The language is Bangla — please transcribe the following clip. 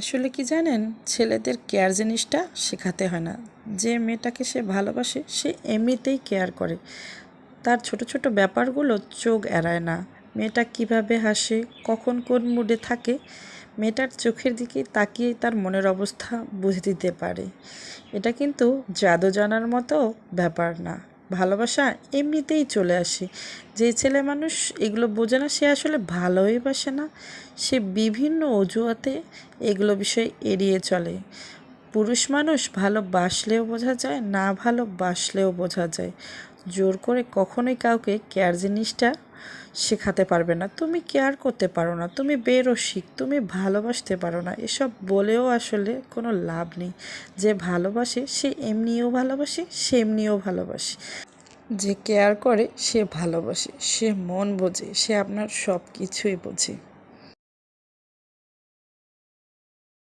আসলে কি জানেন? ছেলেদের কেয়ার জিনিসটা শেখাতে হয় না। যে মেয়েটাকে সে ভালোবাসে, সে এমনিতেই কেয়ার করে। তার ছোট ছোট ব্যাপারগুলো চোখ এড়ায় না। মেয়েটা কীভাবে হাসে, কখন কোন মুডে থাকে, মেয়েটার চোখের দিকে তাকিয়ে তার মনের অবস্থা বুঝে দিতে পারে। এটা কিন্তু জাদু জানার মতো ব্যাপার না। ভালোবাসা এমনিতেই চলে আসে। যে ছেলে মানুষ এগুলো বোঝে না, সে আসলে ভালোই বাসে না। সে বিভিন্ন অজুহাতে এগুলো বিষয় এড়িয়ে চলে। পুরুষ মানুষ ভালোবাসলেও বোঝা যায়, না ভালোবাসলেও বোঝা যায়। জোর করে কখনোই কাউকে কেয়ার জিনিসটা শেখাতে পারবে না। তুমি কেয়ার করতে পারো না। তুমি বেরসিক, তুমি ভালোবাসতে পারো না। এসব বলেও আসলে কোনো লাভ নেই। যে ভালোবাসে, সে এমনিও ভালোবাসে, সে এমনিও ভালোবাসে। যে কেয়ার করে, সে ভালোবাসে। সে মন বোঝে, সে আপনার সব কিছুই বোঝে।